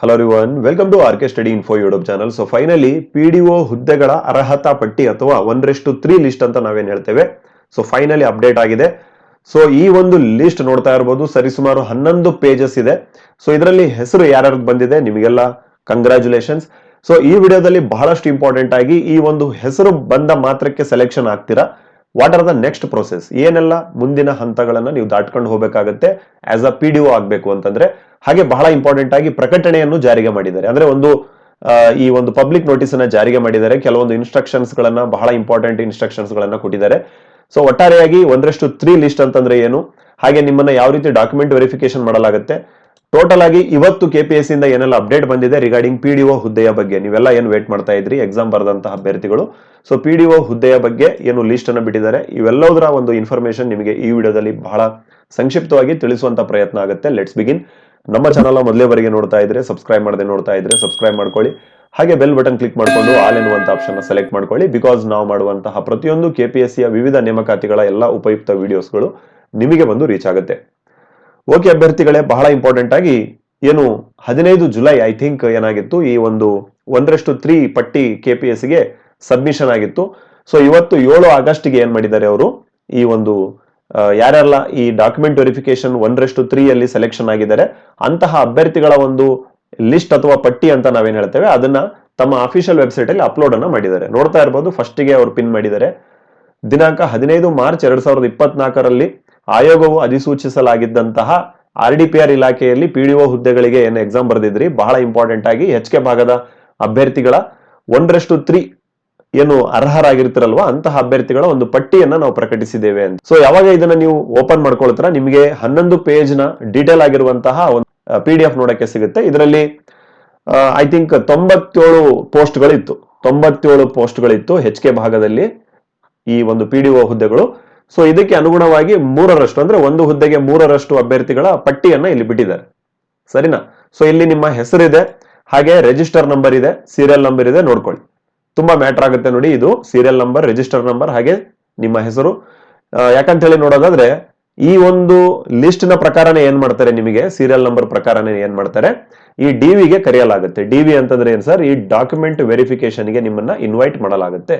Hello one welcome to R K study info YouTube channel so finally P D O ಹುದ್ದೆಗಳ ಅರ್ಹತಾ ಪಟ್ಟಿ ಅಥವಾ one ಒಂದರೆಷ್ಟು three list ಅಂತ ನಾವೇನು ಹೇಳ್ತೇವೆ? ಸೊ ಫೈನಲಿ ಅಪ್ಡೇಟ್ ಆಗಿದೆ. ಸೊ ಈ ಒಂದು ಲಿಸ್ಟ್ ನೋಡ್ತಾ ಇರಬಹುದು ಸರಿಸುಮಾರು ಹನ್ನೊಂದು ಪೇಜಸ್ ಇದೆ. ಸೊ ಇದರಲ್ಲಿ ಹೆಸರು ಯಾರ್ಯಾರು ಬಂದಿದೆ ನಿಮಗೆಲ್ಲ ಕಂಗ್ರ್ಯಾಚುಲೇಷನ್ಸ್ ಸೊ ಈ ವಿಡಿಯೋದಲ್ಲಿ ಬಹಳಷ್ಟು ಇಂಪಾರ್ಟೆಂಟ್ ಆಗಿ ಈ ಒಂದು ಹೆಸರು ಬಂದ ಮಾತ್ರಕ್ಕೆ ಸೆಲೆಕ್ಷನ್ ಆಗ್ತೀರಾ? What are the next process ಏನೆಲ್ಲ ಮುಂದಿನ ಹಂತಗಳನ್ನು ನೀವು ದಾಟ್ಕೊಂಡು ಹೋಗಬೇಕಾಗತ್ತೆ as a P D O ಆಗಬೇಕು ಅಂತಂದ್ರೆ ಹಾಗೆ ಬಹಳ ಇಂಪಾರ್ಟೆಂಟ್ ಆಗಿ ಪ್ರಕಟಣೆಯನ್ನು ಜಾರಿಗೆ ಮಾಡಿದ್ದಾರೆ. ಅಂದ್ರೆ ಒಂದು ಈ ಒಂದು ಪಬ್ಲಿಕ್ ನೋಟಿಸ್ ಅನ್ನ ಜಾರಿಗೆ ಮಾಡಿದ್ದಾರೆ. ಕೆಲವೊಂದು ಇನ್ಸ್ಟ್ರಕ್ಷನ್ಸ್ ಗಳನ್ನ ಬಹಳ ಇಂಪಾರ್ಟೆಂಟ್ ಇನ್ಸ್ಟ್ರಕ್ಷನ್ಸ್ ಗಳನ್ನ ಕೊಟ್ಟಿದ್ದಾರೆ. ಸೊ ಒಟ್ಟಾರೆಯಾಗಿ ಒಂದರಷ್ಟು ತ್ರೀ ಲಿಸ್ಟ್ ಅಂತಂದ್ರೆ ಏನು? ಹಾಗೆ ನಿಮ್ಮನ್ನ ಯಾವ ರೀತಿ ಡಾಕ್ಯುಮೆಂಟ್ ವೆರಿಫಿಕೇಶನ್ ಮಾಡಲಾಗುತ್ತೆ? ಟೋಟಲ್ ಆಗಿ ಇವತ್ತು ಕೆಪಿಎಸ್ ಇಂದ ಏನೆಲ್ಲ ಅಪ್ಡೇಟ್ ಬಂದಿದೆ ರಿಗಾರ್ಡಿಂಗ್ ಪಿ ಡಿ ಹುದ್ದೆಯ ಬಗ್ಗೆ. ನೀವೆಲ್ಲ ಏನು ವೇಟ್ ಮಾಡ್ತಾ ಇದ್ರಿ? ಎಕ್ಸಾಮ್ ಬರೆದಂತಹ ಅಭ್ಯರ್ಥಿಗಳು. ಸೊ ಪಿ ಡಿ ಒ ಹುದ್ದೆಯ ಬಗ್ಗೆ ಏನು ಲಿಸ್ಟ್ ಅನ್ನು ಬಿಟ್ಟಿದ್ದಾರೆ? ಇವೆಲ್ಲದರ ಒಂದು ಇನ್ಫಾರ್ಮೇಶನ್ ನಿಮಗೆ ಈ ವಿಡಿಯೋದಲ್ಲಿ ಬಹಳ ಸಂಕ್ಷಿಪ್ತವಾಗಿ ತಿಳಿಸುವಂತ ಪ್ರಯತ್ನ ಆಗುತ್ತೆ. ಲೆಟ್ಸ್ ಬಿಗಿನ್ ನಮ್ಮ ಚಾನಲ್ ಮೊದಲೇವರೆಗೆ ನೋಡ್ತಾ ಇದ್ರೆ ಸಬ್ಸ್ಕ್ರೈಬ್ ಮಾಡದೆ ನೋಡ್ತಾ ಇದ್ರೆ ಸಬ್ಸ್ಕ್ರೈಬ್ ಮಾಡ್ಕೊಳ್ಳಿ. ಹಾಗೆ ಬೆಲ್ ಬಟನ್ ಕ್ಲಿಕ್ ಮಾಡಿಕೊಂಡು ಆಲ್ ಎನ್ನುವಂತ ಆಪ್ಷನ್ ಸೆಲೆಕ್ಟ್ ಮಾಡ್ಕೊಳ್ಳಿ. ಬಿಕಾಸ್ ನಾವು ಮಾಡುವಂತಹ ಪ್ರತಿಯೊಂದು ಕೆಪಿಎಸ್ಸಿಯ ವಿವಿಧ ನೇಮಕಾತಿಗಳ ಎಲ್ಲ ಉಪಯುಕ್ತ ವಿಡಿಯೋಸ್ಗಳು ನಿಮಗೆ ಬಂದು ರೀಚ್ ಆಗುತ್ತೆ. ಓಕೆ ಅಭ್ಯರ್ಥಿಗಳೇ, ಬಹಳ ಇಂಪಾರ್ಟೆಂಟ್ ಆಗಿ ಏನು ಹದಿನೈದು ಜುಲೈ ಐ ಥಿಂಕ್ ಏನಾಗಿತ್ತು, ಈ ಒಂದು ಒಂದರಷ್ಟು ತ್ರೀ ಪಟ್ಟಿ ಕೆ ಪಿ ಎಸ್ ಕೆಪಿಎಸ್ಗೆ ಸಬ್ಮಿಷನ್ ಆಗಿತ್ತು. ಸೊ ಇವತ್ತು ಏಳು ಆಗಸ್ಟ್ಗೆ ಏನ್ ಮಾಡಿದ್ದಾರೆ ಅವರು? ಈ ಒಂದು ಯಾರೆಲ್ಲ ಈ ಡಾಕ್ಯುಮೆಂಟ್ ವೆರಿಫಿಕೇಶನ್ ಒಂದರಷ್ಟು ತ್ರೀ ಅಲ್ಲಿ ಸೆಲೆಕ್ಷನ್ ಆಗಿದ್ದಾರೆ, ಅಂತಹ ಅಭ್ಯರ್ಥಿಗಳ ಒಂದು ಲಿಸ್ಟ್ ಅಥವಾ ಪಟ್ಟಿ ಅಂತ ನಾವೇನ್ ಹೇಳ್ತೇವೆ, ಅದನ್ನ ತಮ್ಮ ಅಫಿಷಿಯಲ್ ವೆಬ್ಸೈಟ್ ಅಲ್ಲಿ ಅಪ್ಲೋಡ್ ಅನ್ನ ಮಾಡಿದ್ದಾರೆ. ನೋಡ್ತಾ ಇರಬಹುದು ಫಸ್ಟಿಗೆ ಅವರು ಪಿನ್ ಮಾಡಿದ್ದಾರೆ. ದಿನಾಂಕ ಹದಿನೈದು ಮಾರ್ಚ್ ಎರಡ್ ಸಾವಿರದ ಇಪ್ಪತ್ನಾಲ್ಕರಲ್ಲಿ ಆಯೋಗವು ಅಧಿಸೂಚಿಸಲಾಗಿದ್ದಂತಹ ಆರ್ ಡಿ ಪಿ ಆರ್ ಇಲಾಖೆಯಲ್ಲಿ ಪಿಡಿಒ ಹುದ್ದೆಗಳಿಗೆ ಏನು ಎಕ್ಸಾಮ್ ಬರೆದಿದ್ರಿ? ಬಹಳ ಇಂಪಾರ್ಟೆಂಟ್ ಆಗಿ ಎಚ್ ಕೆ ಭಾಗದ ಅಭ್ಯರ್ಥಿಗಳ ಒಂದರಷ್ಟು ತ್ರೀ ಏನು ಅರ್ಹರಾಗಿರ್ತಿರಲ್ವಾ? ಅಂತಹ ಅಭ್ಯರ್ಥಿಗಳ ಒಂದು ಪಟ್ಟಿಯನ್ನ ನಾವು ಪ್ರಕಟಿಸಿದ್ದೇವೆ ಅಂತ. ಸೊ ಯಾವಾಗ ಇದನ್ನ ನೀವು ಓಪನ್ ಮಾಡ್ಕೊಳ್ತೀರಾ? ನಿಮಗೆ ಹನ್ನೊಂದು ಪೇಜ್ನ ಡೀಟೇಲ್ ಆಗಿರುವಂತಹ ಒಂದು ಪಿ ಡಿ ಎಫ್ ನೋಡಕ್ಕೆ ಸಿಗುತ್ತೆ. ಇದರಲ್ಲಿ ಐ ಥಿಂಕ್ ತೊಂಬತ್ತೇಳು ಪೋಸ್ಟ್ಗಳಿತ್ತು ತೊಂಬತ್ತೇಳು ಪೋಸ್ಟ್ಗಳಿತ್ತು ಹೆಚ್ ಕೆ ಭಾಗದಲ್ಲಿ ಈ ಒಂದು ಪಿ ಡಿ ಒ ಹುದ್ದೆಗಳು. ಸೊ ಇದಕ್ಕೆ ಅನುಗುಣವಾಗಿ ಮೂರರಷ್ಟು, ಅಂದ್ರೆ ಒಂದು ಹುದ್ದೆಗೆ ಮೂರರಷ್ಟು ಅಭ್ಯರ್ಥಿಗಳ ಪಟ್ಟಿಯನ್ನ ಇಲ್ಲಿ ಬಿಟ್ಟಿದ್ದಾರೆ. ಸರಿನಾ? ಸೊ ಇಲ್ಲಿ ನಿಮ್ಮ ಹೆಸರಿದೆ, ಹಾಗೆ ರಿಜಿಸ್ಟರ್ ನಂಬರ್ ಇದೆ ಸೀರಿಯಲ್ ನಂಬರ್ ಇದೆ, ನೋಡ್ಕೊಳ್ಳಿ. ತುಂಬಾ ಮ್ಯಾಟರ್ ಆಗುತ್ತೆ ನೋಡಿ ಇದು ಸೀರಿಯಲ್ ನಂಬರ್ ರಿಜಿಸ್ಟರ್ ನಂಬರ್ ಹಾಗೆ ನಿಮ್ಮ ಹೆಸರು. ಯಾಕಂತ ಹೇಳಿ ನೋಡೋದಾದ್ರೆ, ಈ ಒಂದು ಲಿಸ್ಟ್ನ ಪ್ರಕಾರನೇ ಏನ್ ಮಾಡ್ತಾರೆ ನಿಮಗೆ? ಸೀರಿಯಲ್ ನಂಬರ್ ಪ್ರಕಾರನೇ ಏನ್ ಮಾಡ್ತಾರೆ? ಈ ಡಿ ವಿಗೆ ಕರೆಯಲಾಗುತ್ತೆ. ಡಿ ವಿ ಅಂತಂದ್ರೆ ಏನ್ ಸರ್? ಈ ಡಾಕ್ಯುಮೆಂಟ್ ವೆರಿಫಿಕೇಶನ್ಗೆ ನಿಮ್ಮನ್ನ ಇನ್ವೈಟ್ ಮಾಡಲಾಗುತ್ತೆ.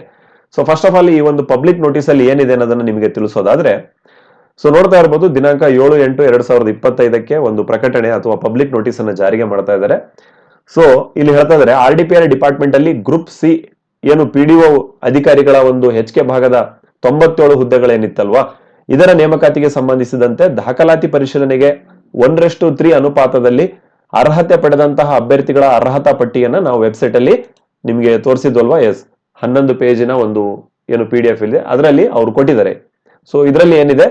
ಸೊ ಫಸ್ಟ್ ಆಫ್ ಆಲ್ ಈ ಒಂದು ಪಬ್ಲಿಕ್ ನೋಟಿಸ್ ಅಲ್ಲಿ ಏನಿದೆ ಅನ್ನೋದನ್ನ ನಿಮಗೆ ತಿಳಿಸೋದಾದ್ರೆ ಸೊ ನೋಡ್ತಾ ಇರಬಹುದು ದಿನಾಂಕ ಏಳು ಎಂಟು ಎರಡ್ ಸಾವಿರದ ಇಪ್ಪತ್ತೈದಕ್ಕೆ ಒಂದು ಪ್ರಕಟಣೆ ಅಥವಾ ಪಬ್ಲಿಕ್ ನೋಟಿಸ್ ಅನ್ನ ಜಾರಿಗೆ ಮಾಡ್ತಾ ಇದ್ದಾರೆ. ಸೊ ಇಲ್ಲಿ ಹೇಳ್ತಾ ಇದ್ದಾರೆ R D P R department ಅಲ್ಲಿ ಗ್ರೂಪ್ ಸಿ ಏನು ಪಿ ಡಿ ಒ ಅಧಿಕಾರಿಗಳ ಒಂದು ಹೆಚ್ ಕೆ ಭಾಗದ ತೊಂಬತ್ತೇಳು ಹುದ್ದೆಗಳೇನಿತ್ತಲ್ವಾ? ಇದರ ನೇಮಕಾತಿಗೆ ಸಂಬಂಧಿಸಿದಂತೆ ದಾಖಲಾತಿ ಪರಿಶೀಲನೆಗೆ ಒಂದರಷ್ಟು ತ್ರೀ ಅನುಪಾತದಲ್ಲಿ ಅರ್ಹತೆ ಪಡೆದಂತಹ ಅಭ್ಯರ್ಥಿಗಳ ಅರ್ಹತಾ ಪಟ್ಟಿಯನ್ನ ನಾವು ವೆಬ್ಸೈಟ್ ಅಲ್ಲಿ ನಿಮಗೆ ತೋರಿಸಿದ್ವಲ್ವಾ? ಎಸ್ ಹನ್ನೊಂದು ಪೇಜಿನ ಒಂದು ಏನು ಪಿ ಡಿ ಎಫ್ ಇದೆ, ಅದರಲ್ಲಿ ಅವ್ರು ಕೊಟ್ಟಿದ್ದಾರೆ. ಸೊ ಇದರಲ್ಲಿ ಏನಿದೆ?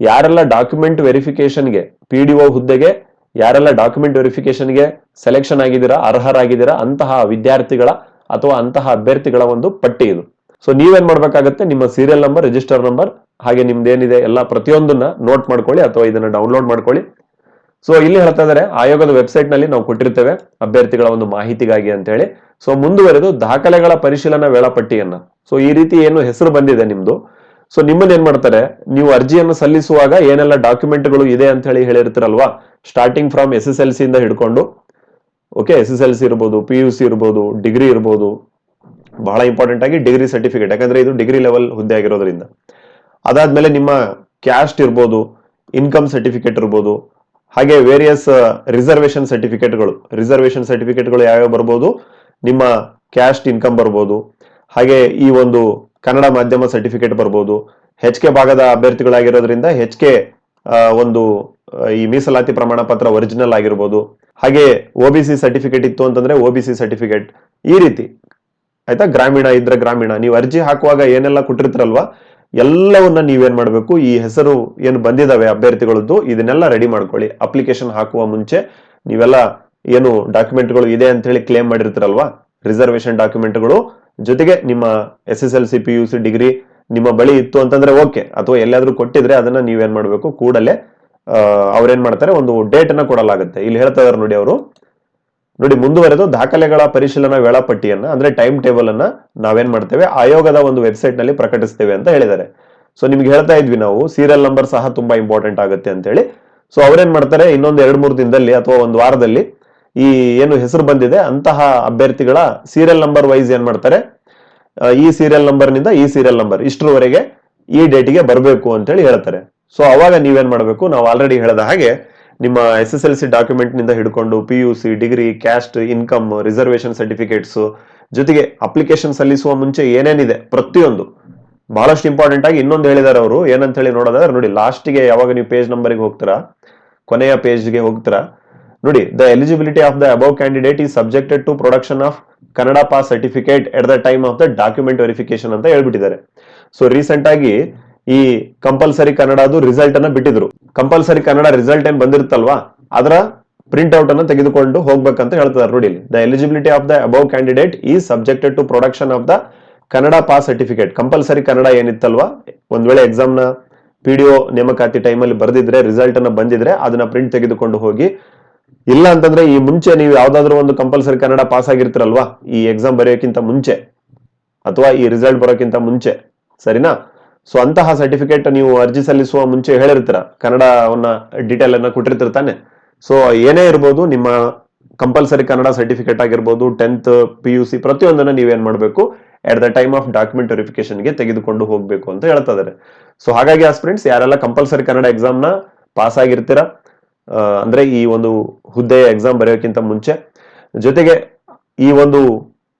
ಯಾರೆಲ್ಲ ಡಾಕ್ಯುಮೆಂಟ್ ವೆರಿಫಿಕೇಶನ್ಗೆ ಪಿ ಡಿ ಒ ಹುದ್ದೆಗೆ ಯಾರೆಲ್ಲ ಡಾಕ್ಯುಮೆಂಟ್ ವೆರಿಫಿಕೇಶನ್ಗೆ ಸೆಲೆಕ್ಷನ್ ಆಗಿದ್ದೀರಾ, ಅರ್ಹರಾಗಿದ್ದೀರಾ, ಅಂತಹ ವಿದ್ಯಾರ್ಥಿಗಳ ಅಥವಾ ಅಂತಹ ಅಭ್ಯರ್ಥಿಗಳ ಒಂದು ಪಟ್ಟಿ ಇದು. ಸೊ ನೀವೇನ್ ಮಾಡ್ಬೇಕಾಗತ್ತೆ? ನಿಮ್ಮ ಸೀರಿಯಲ್ ನಂಬರ್ ರಿಜಿಸ್ಟರ್ ನಂಬರ್ ಹಾಗೆ ನಿಮ್ದೇನಿದೆ, ಎಲ್ಲ ಪ್ರತಿಯೊಂದನ್ನ ನೋಟ್ ಮಾಡ್ಕೊಳ್ಳಿ ಅಥವಾ ಇದನ್ನ ಡೌನ್ಲೋಡ್ ಮಾಡ್ಕೊಳ್ಳಿ. ಸೊ ಇಲ್ಲಿ ಹೇಳ್ತಾ ಇದ್ದಾರೆ ಆಯೋಗದ ವೆಬ್ಸೈಟ್ನಲ್ಲಿ ನಾವು ಕೊಟ್ಟಿರ್ತೇವೆ ಅಭ್ಯರ್ಥಿಗಳ ಒಂದು ಮಾಹಿತಿಗಾಗಿ ಅಂತ ಹೇಳಿ ಸೊ ಮುಂದುವರೆದು ದಾಖಲೆಗಳ ಪರಿಶೀಲನಾ ವೇಳಾಪಟ್ಟಿಯನ್ನ. ಸೊ ಈ ರೀತಿ ಏನು ಹೆಸರು ಬಂದಿದೆ ನಿಮ್ದು. ಸೊ ನಿಮ್ಮನ್ನ ಏನ್ ಮಾಡ್ತಾರೆ, ನೀವು ಅರ್ಜಿಯನ್ನು ಸಲ್ಲಿಸುವಾಗ ಏನೆಲ್ಲ ಡಾಕ್ಯುಮೆಂಟ್ಗಳು ಇದೆ ಅಂತ ಹೇಳಿ ಹೇಳಿರ್ತೀರಲ್ವಾ? Starting from S S L C ಇಂದ ಹಿಡ್ಕೊಂಡು okay S S L C ಇರ್ಬೋದು ಪಿ ಯು ಸಿ ಇರ್ಬೋದು ಡಿಗ್ರಿ ಇರ್ಬೋದು, ಬಹಳ ಇಂಪಾರ್ಟೆಂಟ್ ಆಗಿ ಡಿಗ್ರಿ ಸರ್ಟಿಫಿಕೇಟ್ ಯಾಕಂದ್ರೆ ಇದು ಡಿಗ್ರಿ ಲೆವೆಲ್ ಹುದ್ದೆ ಆಗಿರೋದ್ರಿಂದ. ಅದಾದ್ಮೇಲೆ ನಿಮ್ಮ ಕ್ಯಾಸ್ಟ್ ಇರ್ಬೋದು ಇನ್ಕಮ್ ಸರ್ಟಿಫಿಕೇಟ್ ಇರ್ಬೋದು ಹಾಗೆ ವೇರಿಯಸ್ ರಿಸರ್ವೇಶನ್ ಸರ್ಟಿಫಿಕೇಟ್ಗಳು ರಿಸರ್ವೇಶನ್ ಸರ್ಟಿಫಿಕೇಟ್ಗಳು ಯಾವ್ಯಾವ ಬರ್ಬೋದು? ನಿಮ್ಮ ಕ್ಯಾಸ್ಟ್ ಇನ್ಕಮ್ ಬರ್ಬೋದು. ಹಾಗೆ ಈ ಒಂದು ಕನ್ನಡ ಮಾಧ್ಯಮ ಸರ್ಟಿಫಿಕೇಟ್ ಬರ್ಬೋದು. ಹೆಚ್ ಕೆ ಭಾಗದ ಅಭ್ಯರ್ಥಿಗಳಾಗಿರೋದ್ರಿಂದ ಹೆಚ್ ಕೆ ಒಂದು ಈ ಮೀಸಲಾತಿ ಪ್ರಮಾಣ ಪತ್ರ ಒರಿಜಿನಲ್ ಆಗಿರ್ಬೋದು. ಹಾಗೆ ಒ ಬಿ ಸಿ ಸರ್ಟಿಫಿಕೇಟ್ ಇತ್ತು ಅಂತಂದ್ರೆ ಒ ಬಿ ಸಿ ಸರ್ಟಿಫಿಕೇಟ್ ಈ ರೀತಿ. ಆಯ್ತಾ? ಗ್ರಾಮೀಣ ಇದ್ರೆ ಗ್ರಾಮೀಣ. ನೀವು ಅರ್ಜಿ ಹಾಕುವಾಗ ಏನೆಲ್ಲ ಕೊಟ್ಟಿರ್ತೀರಲ್ವಾ? ಎಲ್ಲವನ್ನ ನೀವೇನ್ ಮಾಡಬೇಕು? ಈ ಹೆಸರು ಏನು ಬಂದಿದಾವೆ ಅಭ್ಯರ್ಥಿಗಳದ್ದು, ಇದನ್ನೆಲ್ಲ ರೆಡಿ ಮಾಡ್ಕೊಳ್ಳಿ. ಅಪ್ಲಿಕೇಶನ್ ಹಾಕುವ ಮುಂಚೆ ನೀವೆಲ್ಲ ಏನು ಡಾಕ್ಯುಮೆಂಟ್ಗಳು ಇದೆ ಅಂತ ಹೇಳಿ ಕ್ಲೇಮ್ ಮಾಡಿರ್ತಾರಲ್ವಾ? ರಿಸರ್ವೇಶನ್ ಡಾಕ್ಯುಮೆಂಟ್ಗಳು ಜೊತೆಗೆ ನಿಮ್ಮ S S L C P U C degree ನಿಮ್ಮ ಬಳಿ ಇತ್ತು ಅಂತಂದ್ರೆ ಓಕೆ ಅಥವಾ ಎಲ್ಲಾದ್ರೂ ಕೊಟ್ಟಿದ್ರೆ ಅದನ್ನ ನೀವೇನ್ ಮಾಡ್ಬೇಕು? ಕೂಡಲೇ ಅವ್ರೇನ್ ಮಾಡ್ತಾರೆ? ಒಂದು ಡೇಟ್ ಅನ್ನ ಕೊಡಲಾಗುತ್ತೆ. ಇಲ್ಲಿ ಹೇಳ್ತಾ ಇದಾರೆ ನೋಡಿ ಅವರು. ನೋಡಿ, ಮುಂದುವರೆದು ದಾಖಲೆಗಳ ಪರಿಶೀಲನಾ ವೇಳಾಪಟ್ಟಿಯನ್ನ, ಅಂದ್ರೆ ಟೈಮ್ ಟೇಬಲ್ ಅನ್ನ ನಾವೇನ್ ಮಾಡ್ತೇವೆ? ಆಯೋಗದ ಒಂದು ವೆಬ್ಸೈಟ್ನಲ್ಲಿ ಪ್ರಕಟಿಸ್ತೇವೆ ಅಂತ ಹೇಳಿದ್ದಾರೆ. ಸೊ ನಿಮ್ಗೆ ಹೇಳ್ತಾ ಇದ್ವಿ ನಾವು ಸೀರಿಯಲ್ ನಂಬರ್ ಸಹ ತುಂಬಾ ಇಂಪಾರ್ಟೆಂಟ್ ಆಗುತ್ತೆ ಅಂತ ಹೇಳಿ ಸೊ ಅವ್ರೇನ್ ಮಾಡ್ತಾರೆ? ಇನ್ನೊಂದು ಎರಡ್ ಮೂರು ದಿನದಲ್ಲಿ ಅಥವಾ ಒಂದು ವಾರದಲ್ಲಿ ಈ ಏನು ಹೆಸರು ಬಂದಿದೆ, ಅಂತಹ ಅಭ್ಯರ್ಥಿಗಳ ಸೀರಿಯಲ್ ನಂಬರ್ ವೈಸ್ ಏನ್ ಮಾಡ್ತಾರೆ? ಈ ಸೀರಿಯಲ್ ನಂಬರ್ನಿಂದ ಈ ಸೀರಿಯಲ್ ನಂಬರ್ ಇಷ್ಟರವರೆಗೆ ಈ ಡೇಟಿಗೆ ಬರಬೇಕು ಅಂತ ಹೇಳಿ ಹೇಳ್ತಾರೆ. ಸೊ ಅವಾಗ ನೀವೇನ್ ಮಾಡಬೇಕು? ನಾವು ಆಲ್ರೆಡಿ ಹೇಳಿದ ಹಾಗೆ ನಿಮ್ಮ ಎಸ್ ಎಸ್ ಎಲ್ ಸಿ ಡಾಕ್ಯುಮೆಂಟ್ನಿಂದ ಹಿಡ್ಕೊಂಡು P U C degree caste income reservation certificates ಜೊತೆಗೆ ಅಪ್ಲಿಕೇಶನ್ ಸಲ್ಲಿಸುವ ಮುಂಚೆ ಏನೇನಿದೆ ಪ್ರತಿಯೊಂದು. ಬಹಳಷ್ಟು ಇಂಪಾರ್ಟೆಂಟ್ ಆಗಿ ಇನ್ನೊಂದು ಹೇಳಿದಾರೆ ಅವರು. ಏನಂತ ಹೇಳಿ ನೋಡೋದಾದ್ರೆ ನೋಡಿ ಲಾಸ್ಟ್ಗೆ ಯಾವಾಗ ನೀವು ಪೇಜ್ ನಂಬರ್ಗೆ ಹೋಗ್ತೀರಾ? ಕೊನೆಯ ಪೇಜ್ಗೆ ಹೋಗ್ತೀರಾ? ನೋಡಿ the eligibility of the above candidate is subjected to production of Kannada pass certificate at the time of the document verification ಅಂತ ಹೇಳ್ಬಿಟ್ಟಿದ್ದಾರೆ. ಸೊ ರೀಸೆಂಟ್ ಆಗಿ ಈ ಕಂಪಲ್ಸರಿ ಕನ್ನಡದು ರಿಸಲ್ಟ್ ಅನ್ನ ಬಿಟ್ಟಿದ್ರು. ಕಂಪಲ್ಸರಿ ಕನ್ನಡ ರಿಸಲ್ಟ್ ಏನ್ ಬಂದಿರುತ್ತಲ್ವಾ? ಅದರ ಪ್ರಿಂಟ್ ಔಟ್ ಅನ್ನು ತೆಗೆದುಕೊಂಡು ಹೋಗ್ಬೇಕಂತ ಹೇಳ್ತಾರೆ ನೋಡಿ the eligibility of the above candidate is subjected to production of the Kannada pass certificate compulsory Kannada ಏನಿತ್ತಲ್ವಾ? ಒಂದ್ ವೇಳೆ ಎಕ್ಸಾಮ್ನ ಪಿ ಡಿ ಒ ನೇಮಕಾತಿ ಟೈಮಲ್ಲಿ ಬರೆದಿದ್ರೆ ರಿಸಲ್ಟ್ ಅನ್ನ ಬಂದಿದ್ರೆ ಅದನ್ನ ಪ್ರಿಂಟ್ ತೆಗೆದುಕೊಂಡು ಹೋಗಿ. ಇಲ್ಲ ಅಂತಂದ್ರೆ ಈ ಮುಂಚೆ ನೀವು ಯಾವ್ದಾದ್ರು ಒಂದು ಕಂಪಲ್ಸರಿ ಕನ್ನಡ ಪಾಸ್ ಆಗಿರ್ತಿರಲ್ವಾ? ಈ ಎಕ್ಸಾಮ್ ಬರೆಯೋಕ್ಕಿಂತ ಮುಂಚೆ. ಅಥವಾ ಈ ರಿಸಲ್ಟ್ ಬರೋಕ್ಕಿಂತ ಮುಂಚೆ. ಸರಿನಾ? ಸೊ ಅಂತಹ ಸರ್ಟಿಫಿಕೇಟ್ ನೀವು ಅರ್ಜಿ ಸಲ್ಲಿಸುವ ಮುಂಚೆ ಹೇಳಿರ್ತೀರ. ಕನ್ನಡವನ್ನ ಡೀಟೇಲ್ ಅನ್ನ ಕೊಟ್ಟಿರ್ತೀರ ತಾನೆ ಸೊ ಏನೇ ಇರ್ಬೋದು, ನಿಮ್ಮ ಕಂಪಲ್ಸರಿ ಕನ್ನಡ ಸರ್ಟಿಫಿಕೇಟ್ ಆಗಿರ್ಬೋದು ಟೆಂತ್ ಪಿ ಯು ಸಿ ಪ್ರತಿಯೊಂದನ್ನ ನೀವೇನ್ ಮಾಡಬೇಕು? At the time of document ವೆರಿಫಿಕೇಶನ್ಗೆ ತೆಗೆದುಕೊಂಡು ಹೋಗ್ಬೇಕು ಅಂತ ಹೇಳ್ತಾ ಇದಾರೆ ಸೊ ಹಾಗಾಗಿ ಆಸ್ಪಿರೆಂಟ್ಸ್ ಯಾರೆಲ್ಲ ಕಂಪಲ್ಸರಿ ಕನ್ನಡ ಎಕ್ಸಾಮ್ನ ಪಾಸ್ ಆಗಿರ್ತೀರಾ ಅಂದ್ರೆ ಈ ಒಂದು ಹುದ್ದೆಯ ಎಕ್ಸಾಮ್ ಬರೆಯೋಕ್ಕಿಂತ ಮುಂಚೆ, ಜೊತೆಗೆ ಈ ಒಂದು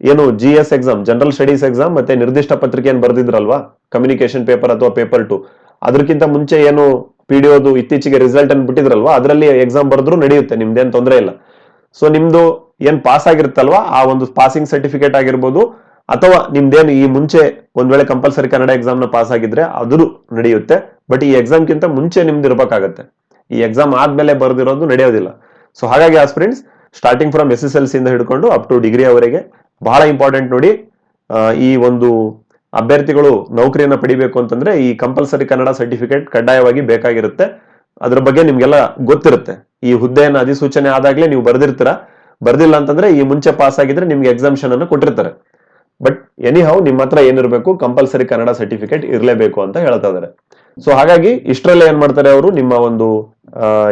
ಏನು G S exam general studies exam ಮತ್ತೆ ನಿರ್ದಿಷ್ಟ ಪತ್ರಿಕೆ ಏನ್ ಬರ್ದಿದ್ರಲ್ವಾ ಕಮ್ಯುನಿಕೇಶನ್ ಪೇಪರ್ ಅಥವಾ ಪೇಪರ್ ಟು ಅದಕ್ಕಿಂತ ಮುಂಚೆ ಏನು ಪಿ ಡಿ ಓದು ಇತ್ತೀಚೆಗೆ ರಿಸಲ್ಟ್ ಅನ್ನು ಬಿಟ್ಟಿದ್ರಲ್ವಾ ಅದರಲ್ಲಿ ಎಕ್ಸಾಮ್ ಬರೆದ್ರು ನಡೆಯುತ್ತೆ ನಿಮ್ದೇನು ತೊಂದರೆ ಇಲ್ಲ. ಸೊ ನಿಮ್ದು ಏನ್ ಪಾಸ್ ಆಗಿರುತ್ತಲ್ವಾ ಆ ಒಂದು ಪಾಸಿಂಗ್ ಸರ್ಟಿಫಿಕೇಟ್ ಆಗಿರ್ಬೋದು ಅಥವಾ ನಿಮ್ದೇನು ಈ ಮುಂಚೆ ಒಂದ್ ವೇಳೆ ಕಂಪಲ್ಸರಿ ಕನ್ನಡ ಎಕ್ಸಾಮ್ನ ಪಾಸ್ ಆಗಿದ್ರೆ ಅದು ನಡೆಯುತ್ತೆ ಬಟ್ ಈ ಎಕ್ಸಾಮ್ಗಿಂತ ಮುಂಚೆ ನಿಮ್ದು ಇರಬೇಕಾಗತ್ತೆ. ಈ ಎಕ್ಸಾಮ್ ಆದ್ಮೇಲೆ ಬರೆದಿರೋದು ನಡೆಯೋದಿಲ್ಲ. ಸೊ ಹಾಗಾಗಿ aspirants starting from S S L C ಇಂದ ಹಿಡ್ಕೊಂಡು ಅಪ್ ಟು ಡಿಗ್ರಿ ಅವರೆಗೆ ಬಹಳ ಇಂಪಾರ್ಟೆಂಟ್ ನೋಡಿ ಆ, ಈ ಒಂದು ಅಭ್ಯರ್ಥಿಗಳು ನೌಕರಿಯನ್ನ ಪಡಿಬೇಕು ಅಂತಂದ್ರೆ ಈ ಕಂಪಲ್ಸರಿ ಕನ್ನಡ ಸರ್ಟಿಫಿಕೇಟ್ ಕಡ್ಡಾಯವಾಗಿ ಬೇಕಾಗಿರುತ್ತೆ. ಅದ್ರ ಬಗ್ಗೆ ನಿಮ್ಗೆಲ್ಲ ಗೊತ್ತಿರುತ್ತೆ. ಈ ಹುದ್ದೆಯನ್ನ ಅಧಿಸೂಚನೆ ಆದಾಗ್ಲೇ ನೀವು ಬರ್ದಿರ್ತೀರಾ? ಬರ್ದಿಲ್ಲ ಅಂತಂದ್ರೆ ಈ ಮುಂಚೆ ಪಾಸ್ ಆಗಿದ್ರೆ ನಿಮ್ಗೆ ಎಕ್ಸಾಮ್ಷನ್ ಅನ್ನು ಕೊಟ್ಟಿರ್ತಾರೆ. ಬಟ್ ಎನಿ ಹೌ ನಿಮ್ಮ ಹತ್ರ ಏನಿರಬೇಕು ಕಂಪಲ್ಸರಿ ಕನ್ನಡ ಸರ್ಟಿಫಿಕೇಟ್ ಇರಲೇಬೇಕು ಅಂತ ಹೇಳ್ತಾ ಇದಾರೆ ಸೊ ಹಾಗಾಗಿ ಇಷ್ಟರಲ್ಲೇ ಏನ್ ಮಾಡ್ತಾರೆ ಅವರು? ನಿಮ್ಮ ಒಂದು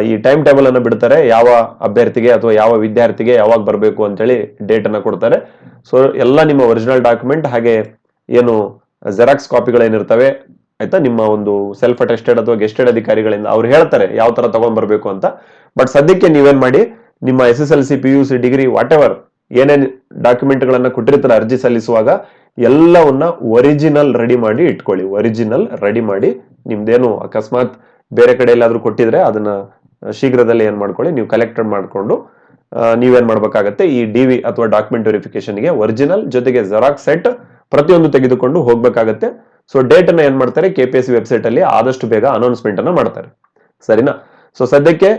ಈ ಟೈಮ್ ಟೇಬಲ್ ಅನ್ನು ಬಿಡ್ತಾರೆ. ಯಾವ ಅಭ್ಯರ್ಥಿಗೆ ಅಥವಾ ಯಾವ ವಿದ್ಯಾರ್ಥಿಗೆ ಯಾವಾಗ ಬರಬೇಕು ಅಂತೇಳಿ ಡೇಟ್ ಅನ್ನ ಕೊಡ್ತಾರೆ. ಸೊ ಎಲ್ಲ ನಿಮ್ಮ ಒರಿಜಿನಲ್ ಡಾಕ್ಯುಮೆಂಟ್ ಹಾಗೆ ಏನು ಜೆರಾಕ್ಸ್ ಕಾಪಿಗಳೇನಿರ್ತವೆ ಆಯ್ತಾ? ನಿಮ್ಮ ಒಂದು ಸೆಲ್ಫ್ ಅಟೆಸ್ಟೆಡ್ ಅಥವಾ ಗೆಸ್ಟೆಡ್ ಅಧಿಕಾರಿಗಳಿಂದ ಅವ್ರು ಹೇಳ್ತಾರೆ ಯಾವ ತರ ತಗೊಂಡ್ ಬರಬೇಕು ಅಂತ. ಬಟ್ ಸದ್ಯಕ್ಕೆ ನೀವೇನ್ ಮಾಡಿ, ನಿಮ್ಮ S S L C P U C degree whatever ಏನೇನ್ ಡಾಕ್ಯುಮೆಂಟ್ ಗಳನ್ನ ಕೊಟ್ಟಿರ್ತಾರೆ ಅರ್ಜಿ ಸಲ್ಲಿಸುವಾಗ, ಎಲ್ಲವನ್ನ ಒರಿಜಿನಲ್ ರೆಡಿ ಮಾಡಿ ಇಟ್ಕೊಳ್ಳಿ. ಒರಿಜಿನಲ್ ರೆಡಿ ಮಾಡಿ, ನಿಮ್ದೇನು ಅಕಸ್ಮಾತ್ ಬೇರೆ ಕಡೆ ಎಲ್ಲಾದ್ರೂ ಕೊಟ್ಟಿದ್ರೆ ಅದನ್ನ ಶೀಘ್ರದಲ್ಲೇ ಏನ್ ಮಾಡ್ಕೊಳ್ಳಿ, ನೀವು ಕಲೆಕ್ಟ್ ಮಾಡಿಕೊಂಡು ನೀವೇನ್ ಮಾಡ್ಬೇಕಾಗತ್ತೆ, ಈ ಡಿ ವಿ ಅಥವಾ ಡಾಕ್ಯುಮೆಂಟ್ ವೆರಿಫಿಕೇಶನ್ಗೆ ಒರಿಜಿನಲ್ ಜೊತೆಗೆ ಜೆರಾಕ್ಸ್ ಸೆಟ್ ಪ್ರತಿಯೊಂದು ತೆಗೆದುಕೊಂಡು ಹೋಗ್ಬೇಕಾಗತ್ತೆ. ಸೊ ಡೇಟ್ ಅನ್ನ ಏನ್ ಮಾಡ್ತಾರೆ? ಕೆ ಪಿ ಎಸ್ ವೆಬ್ಸೈಟ್ ಅಲ್ಲಿ ಆದಷ್ಟು ಬೇಗ ಅನೌನ್ಸ್ಮೆಂಟ್ ಅನ್ನ ಮಾಡ್ತಾರೆ. ಸರಿನಾ? ಸೊ ಸದ್ಯಕ್ಕೆ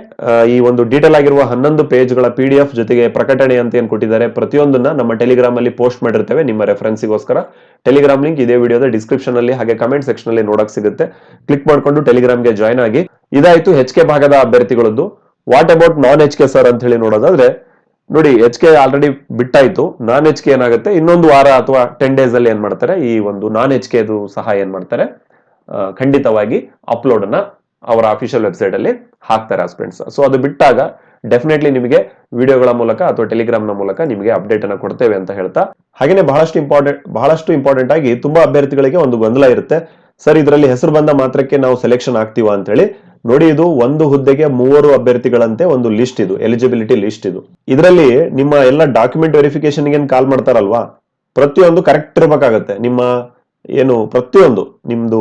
ಈ ಒಂದು ಡೀಟೇಲ್ ಆಗಿರುವ ಹನ್ನೊಂದು ಪೇಜ್ಗಳ ಪಿ ಡಿ ಎಫ್ ಜೊತೆಗೆ ಪ್ರಕಟಣೆ ಅಂತ ಏನು ಕೊಟ್ಟಿದ್ದಾರೆ? ಪ್ರತಿಯೊಂದನ್ನ ನಮ್ಮ ಟೆಲಿಗ್ರಾಮ್ ಅಲ್ಲಿ ಪೋಸ್ಟ್ ಮಾಡಿರ್ತೇವೆ ನಿಮ್ಮ ರೆಫರೆನ್ಸಿಗೋಸ್ಕರ ಟೆಲಿಗ್ರಾಮ್ ಲಿಂಕ್ ಇದೇ ವಿಡಿಯೋದ ಡಿಸ್ಕ್ರಿಪ್ಷನ್ ಅಲ್ಲಿ ಹಾಗೆ ಕಮೆಂಟ್ ಸೆಕ್ಷನ್ ಅಲ್ಲಿ ನೋಡಕ್ ಸಿಗುತ್ತೆ. ಕ್ಲಿಕ್ ಮಾಡ್ಕೊಂಡು ಟೆಲಿಗ್ರಾಮ್ಗೆ ಜಾಯ್ನ್ ಆಗಿ. ಇದಾಯ್ತು ಹೆಚ್ ಕೆ ಭಾಗದ ಅಭ್ಯರ್ಥಿಗಳದ್ದು. What about non H K sir ಅಂತ ಹೇಳಿ ನೋಡೋದಾದ್ರೆ ನೋಡಿ ಎಚ್ ಕೆ ಆಲ್ರೆಡಿ ಬಿಟ್ಟಾಯ್ತು. ನಾನ್ ಎಚ್ ಕೆ ಏನಾಗುತ್ತೆ? ಇನ್ನೊಂದು ವಾರ ಅಥವಾ ಟೆನ್ ಡೇಸ್ ಅಲ್ಲಿ ಏನ್ ಮಾಡ್ತಾರೆ? ಈ ಒಂದು ನಾನ್ ಎಚ್ ಕೆದು ಸಹ ಏನ್ ಮಾಡ್ತಾರೆ? ಖಂಡಿತವಾಗಿ ಅಪ್ಲೋಡ್ ಅನ್ನ ಅವರ ಅಫಿಷಿಯಲ್ ವೆಬ್ಸೈಟ್ ಅಲ್ಲಿ ಹಾಕ್ತಾರೆ ಫ್ರೆಂಡ್ಸ್ ಸೊ ಅದು ಬಿಟ್ಟಾಗ ಡೆಫಿನೆಟ್ಲಿ ನಿಮಗೆ ವಿಡಿಯೋಗಳ ಮೂಲಕ ಅಥವಾ ಟೆಲಿಗ್ರಾಮ್ನ ಮೂಲಕ ನಿಮಗೆ ಅಪ್ಡೇಟ್ ಅನ್ನ ಕೊಡ್ತೇವೆ ಅಂತ ಹೇಳ್ತಾ. ಹಾಗೇನೆ ಬಹಳಷ್ಟು ಇಂಪಾರ್ಟೆಂಟ್ ಬಹಳಷ್ಟು ಇಂಪಾರ್ಟೆಂಟ್ ಆಗಿ ತುಂಬಾ ಅಭ್ಯರ್ಥಿಗಳಿಗೆ ಒಂದು ಗೊಂದಲ ಇರುತ್ತೆ. ಸರ್, ಇದರಲ್ಲಿ ಹೆಸರು ಬಂದ ಮಾತ್ರಕ್ಕೆ ನಾವು ಸೆಲೆಕ್ಷನ್ ಆಗ್ತೀವ ಅಂತ ಹೇಳಿ ನೋಡಿ ಇದು ಒಂದು ಹುದ್ದೆಗೆ ಮೂವರು ಅಭ್ಯರ್ಥಿಗಳಂತೆ ಒಂದು ಲಿಸ್ಟ್ ಇದು ಎಲಿಜಿಬಿಲಿಟಿ ಲಿಸ್ಟ್ ಇದು. ಇದರಲ್ಲಿ ನಿಮ್ಮ ಎಲ್ಲ ಡಾಕ್ಯುಮೆಂಟ್ ವೆರಿಫಿಕೇಶನ್ ಏನು ಕಾಲ್ ಮಾಡ್ತಾರಲ್ವಾ? ಪ್ರತಿಯೊಂದು ಕರೆಕ್ಟ್ ಇರಬೇಕಾಗತ್ತೆ. ನಿಮ್ಮ ಏನು, ಪ್ರತಿಯೊಂದು. ನಿಮ್ದು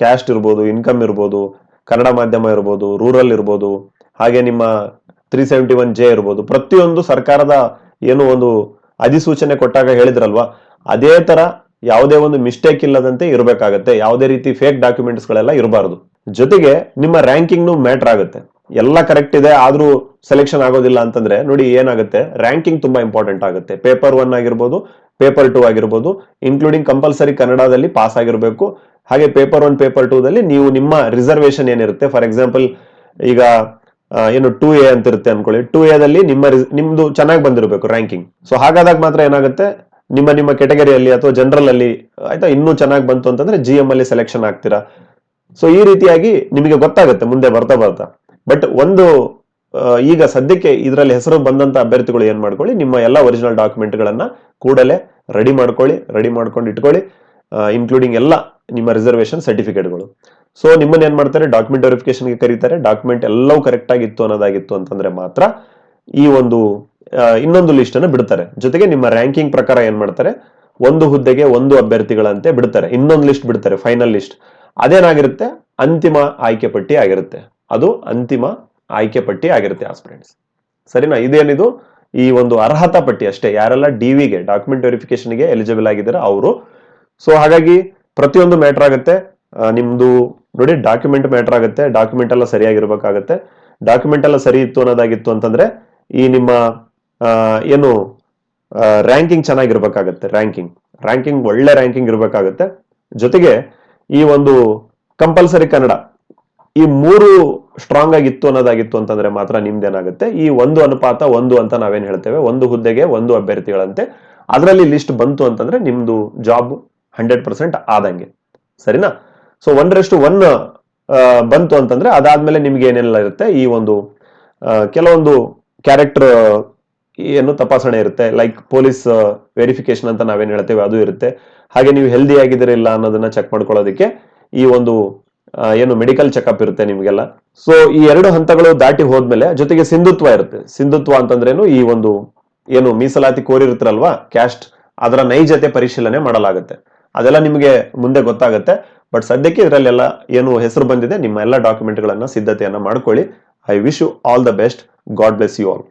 ಕ್ಯಾಸ್ಟ್ ಇರ್ಬೋದು ಇನ್ಕಮ್ ಇರ್ಬೋದು, ಕನ್ನಡ ಮಾಧ್ಯಮ ಇರ್ಬೋದು ರೂರಲ್ ಇರ್ಬೋದು, ಹಾಗೆ ನಿಮ್ಮ ತ್ರೀ ಸೆವೆಂಟಿ ಒನ್ ಜೆ ಇರ್ಬೋದು. ಪ್ರತಿಯೊಂದು ಸರ್ಕಾರದ ಏನು ಒಂದು ಅಧಿಸೂಚನೆ ಕೊಟ್ಟಾಗ ಹೇಳಿದ್ರಲ್ವಾ, ಅದೇ ತರ ಯಾವುದೇ ಒಂದು ಮಿಸ್ಟೇಕ್ ಇಲ್ಲದಂತೆ ಇರಬೇಕಾಗತ್ತೆ. ಯಾವುದೇ ರೀತಿ ಫೇಕ್ ಡಾಕ್ಯುಮೆಂಟ್ಸ್ ಗಳೆಲ್ಲ ಇರಬಾರದು. ಜೊತೆಗೆ ನಿಮ್ಮ ರ್ಯಾಂಕಿಂಗ್ ಮ್ಯಾಟರ್ ಆಗುತ್ತೆ. ಎಲ್ಲ ಕರೆಕ್ಟ್ ಇದೆ, ಆದ್ರೂ ಸೆಲೆಕ್ಷನ್ ಆಗೋದಿಲ್ಲ ಅಂತಂದ್ರೆ ನೋಡಿ ಏನಾಗುತ್ತೆ? ರ್ಯಾಂಕಿಂಗ್ ತುಂಬಾ ಇಂಪಾರ್ಟೆಂಟ್ ಆಗುತ್ತೆ. ಪೇಪರ್ ಒನ್ ಆಗಿರ್ಬೋದು ಪೇಪರ್ ಟೂ ಆಗಿರ್ಬೋದು ಇನ್ಕ್ಲೂಡಿಂಗ್ ಕಂಪಲ್ಸರಿ ಕನ್ನಡದಲ್ಲಿ ಪಾಸ್ ಆಗಿರಬೇಕು. ಹಾಗೆ ಪೇಪರ್ ಒನ್ ಪೇಪರ್ ಟೂ ದಲ್ಲಿ ನೀವು ನಿಮ್ಮ ರಿಸರ್ವೇಶನ್ ಏನಿರುತ್ತೆ? ಫಾರ್ ಎಕ್ಸಾಂಪಲ್ ಈಗ ಏನು ಟೂ ಎ ಅಂತ ಇರುತ್ತೆ ಅನ್ಕೊಳ್ಳಿ ಟೂ ಎದಲ್ಲಿ ನಿಮ್ಮ ನಿಮ್ದು ಚೆನ್ನಾಗಿ ಬಂದಿರಬೇಕು ರ್ಯಾಂಕಿಂಗ್ ಸೊ ಹಾಗಾದಾಗ ಮಾತ್ರ ಏನಾಗುತ್ತೆ? ನಿಮ್ಮ ನಿಮ್ಮ ಕೆಟಗರಿಯಲ್ಲಿ ಅಥವಾ ಜನರಲ್ ಅಲ್ಲಿ, ಆಯ್ತಾ, ಇನ್ನೂ ಚೆನ್ನಾಗಿ ಬಂತು ಅಂತಂದ್ರೆ ಜಿ ಎಂ ಅಲ್ಲಿ ಸೆಲೆಕ್ಷನ್ ಆಗ್ತೀರಾ? ಸೊ ಈ ರೀತಿಯಾಗಿ ನಿಮಗೆ ಗೊತ್ತಾಗುತ್ತೆ ಮುಂದೆ ಬರ್ತಾ ಬರ್ತಾ. ಬಟ್ ಒಂದು ಈಗ ಸದ್ಯಕ್ಕೆ ಇದರಲ್ಲಿ ಹೆಸರು ಬಂದಂತ ಅಭ್ಯರ್ಥಿಗಳು ಏನ್ ಮಾಡ್ಕೊಳ್ಳಿ, ನಿಮ್ಮ ಎಲ್ಲ ಒರಿಜಿನಲ್ ಡಾಕ್ಯುಮೆಂಟ್ಗಳನ್ನ ಕೂಡಲೇ ರೆಡಿ ಮಾಡ್ಕೊಳ್ಳಿ ರೆಡಿ ಮಾಡ್ಕೊಂಡು ಇಟ್ಕೊಳ್ಳಿ ಇನ್ಕ್ಲೂಡಿಂಗ್ ಎಲ್ಲ ನಿಮ್ಮ ರಿಸರ್ವೇಶನ್ ಸರ್ಟಿಫಿಕೇಟ್ಗಳು ಸೊ ನಿಮ್ಮನ್ನ ಏನ್ ಮಾಡ್ತಾರೆ ಡಾಕ್ಯುಮೆಂಟ್ ವೆರಿಫಿಕೇಶನ್ಗೆ ಕರೀತಾರೆ. ಡಾಕ್ಯುಮೆಂಟ್ ಎಲ್ಲವೂ ಕರೆಕ್ಟ್ ಆಗಿತ್ತು ಅನ್ನೋದಾಗಿತ್ತು ಅಂತಂದ್ರೆ ಮಾತ್ರ ಈ ಒಂದು ಇನ್ನೊಂದು ಲಿಸ್ಟ್ ಅನ್ನು ಬಿಡ್ತಾರೆ. ಜೊತೆಗೆ ನಿಮ್ಮ ರ್ಯಾಂಕಿಂಗ್ ಪ್ರಕಾರ ಏನ್ ಮಾಡ್ತಾರೆ, ಒಂದು ಹುದ್ದೆಗೆ ಒಂದು ಅಭ್ಯರ್ಥಿಗಳಂತೆ ಬಿಡ್ತಾರೆ. ಇನ್ನೊಂದು ಲಿಸ್ಟ್ ಬಿಡ್ತಾರೆ ಫೈನಲ್ ಲಿಸ್ಟ್ ಅದೇನಾಗಿರುತ್ತೆ? ಅಂತಿಮ ಆಯ್ಕೆ ಪಟ್ಟಿ ಆಗಿರುತ್ತೆ. ಅದು ಅಂತಿಮ ಆಯ್ಕೆ ಪಟ್ಟಿ ಆಗಿರುತ್ತೆ ಆಸ್ಪಿರೆಂಟ್ಸ್ ಸರಿನಾ? ಇದೇನಿದು? ಈ ಒಂದು ಅರ್ಹತಾ ಪಟ್ಟಿ ಅಷ್ಟೇ. ಯಾರೆಲ್ಲ ಡಿ ವಿಗೆ ಡಾಕ್ಯುಮೆಂಟ್ ವೆರಿಫಿಕೇಶನ್ಗೆ ಎಲಿಜಿಬಲ್ ಆಗಿದ್ದಾರೆ ಅವರು. ಸೊ ಹಾಗಾಗಿ ಪ್ರತಿಯೊಂದು ಮ್ಯಾಟರ್ ಆಗುತ್ತೆ. ನಿಮ್ದು ನೋಡಿ ಡಾಕ್ಯುಮೆಂಟ್ ಮ್ಯಾಟರ್ ಆಗುತ್ತೆ. ಡಾಕ್ಯುಮೆಂಟ್ ಎಲ್ಲ ಸರಿಯಾಗಿರ್ಬೇಕಾಗತ್ತೆ. ಡಾಕ್ಯುಮೆಂಟ್ ಎಲ್ಲ ಸರಿ ಇತ್ತು ಅನ್ನೋದಾಗಿತ್ತು ಅಂತಂದ್ರೆ ಈ ನಿಮ್ಮ ಏನು ರ್ಯಾಂಕಿಂಗ್ ಚೆನ್ನಾಗಿರ್ಬೇಕಾಗತ್ತೆ. ರ್ಯಾಂಕಿಂಗ್ ರ್ಯಾಂಕಿಂಗ್ ಒಳ್ಳೆ ರ್ಯಾಂಕಿಂಗ್ ಇರಬೇಕಾಗತ್ತೆ. ಜೊತೆಗೆ ಈ ಒಂದು ಕಂಪಲ್ಸರಿ ಕನ್ನಡ ಈ ಮೂರು ಸ್ಟ್ರಾಂಗ್ ಆಗಿತ್ತು ಅನ್ನೋದಾಗಿತ್ತು ಅಂತಂದ್ರೆ ಮಾತ್ರ ನಿಮ್ದೇನಾಗುತ್ತೆ ಈ ಒಂದು ಅನುಪಾತ ಒಂದು ಅಂತ ನಾವೇನ್ ಹೇಳ್ತೇವೆ? ಒಂದು ಹುದ್ದೆಗೆ ಒಂದು ಅಭ್ಯರ್ಥಿಗಳಂತೆ. ಅದರಲ್ಲಿ ಲಿಸ್ಟ್ ಬಂತು ಅಂತಂದ್ರೆ ನಿಮ್ದು ಜಾಬ್ ಹಂಡ್ರೆಡ್ ಪರ್ಸೆಂಟ್ ಆದಂಗೆ. ಸರಿನಾ? ಸೊ ಒಂದರಷ್ಟು ಒನ್ ಬಂತು ಅಂತಂದ್ರೆ ಅದಾದ್ಮೇಲೆ ನಿಮ್ಗೆ ಏನೆಲ್ಲ ಇರುತ್ತೆ? ಈ ಒಂದು ಕೆಲವೊಂದು ಕ್ಯಾರೆಕ್ಟರ್ ಏನು ತಪಾಸಣೆ ಇರುತ್ತೆ. ಲೈಕ್ ಪೊಲೀಸ್ ವೆರಿಫಿಕೇಶನ್ ಅಂತ ನಾವೇನು ಹೇಳ್ತೇವೆ ಅದು ಇರುತ್ತೆ. ಹಾಗೆ ನೀವು ಹೆಲ್ದಿ ಆಗಿದ್ದೀರಾ ಇಲ್ಲ ಅನ್ನೋದನ್ನ ಚೆಕ್ ಮಾಡ್ಕೊಳ್ಳೋದಕ್ಕೆ ಈ ಒಂದು ಏನು ಮೆಡಿಕಲ್ ಚೆಕಪ್ ಇರುತ್ತೆ ನಿಮಗೆಲ್ಲ. ಸೊ ಈ ಎರಡು ಹಂತಗಳು ದಾಟಿ ಹೋದ್ಮೇಲೆ ಜೊತೆಗೆ ಸಿಂಧುತ್ವ ಇರುತ್ತೆ. ಸಿಂಧುತ್ವ ಅಂತಂದ್ರೇನು ಈ ಒಂದು, ಏನು ಮೀಸಲಾತಿ ಕೋರಿರ್ತಾರಲ್ವಾ ಕ್ಯಾಸ್ಟ್ ಅದರ ನೈಜತೆ ಪರಿಶೀಲನೆ ಮಾಡಲಾಗುತ್ತೆ. ಅದೆಲ್ಲ ನಿಮಗೆ ಮುಂದೆ ಗೊತ್ತಾಗುತ್ತೆ. ಬಟ್ ಸದ್ಯಕ್ಕೆ ಇದರಲ್ಲೆಲ್ಲ ಏನು ಹೆಸರು ಬಂದಿದೆ, ನಿಮ್ಮ ಎಲ್ಲ ಡಾಕ್ಯುಮೆಂಟ್ಗಳನ್ನ ಸಿದ್ಧತೆಯನ್ನ ಮಾಡ್ಕೊಳ್ಳಿ. I wish you all the best God bless you all